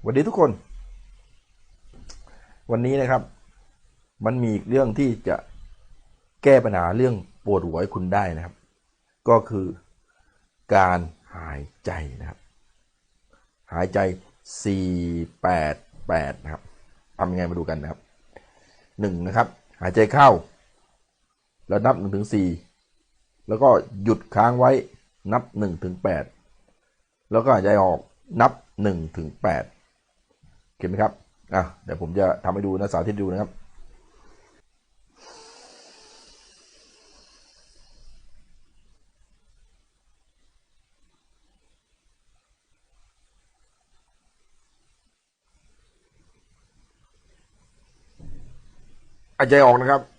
สวัสดีทุกคน วันนี้นะครับ มันมีอีกเรื่องที่จะแก้ปัญหาเรื่องปวดหัวให้คุณได้นะครับ ก็คือการหายใจนะครับ หายใจ 4 8 8 นะครับทำยังไงมาดูกันนะครับหนึ่งนะครับ หายใจเข้า แล้วนับ1ถึง4แล้วก็หยุดค้างไว้นับ1ถึง8แล้วก็หายใจออกนับ1ถึง8 เห็นไหมครับอะเดี๋ยวผมจะทำให้ดูนะสาธิตดูนะครับหายใจออกนะครับ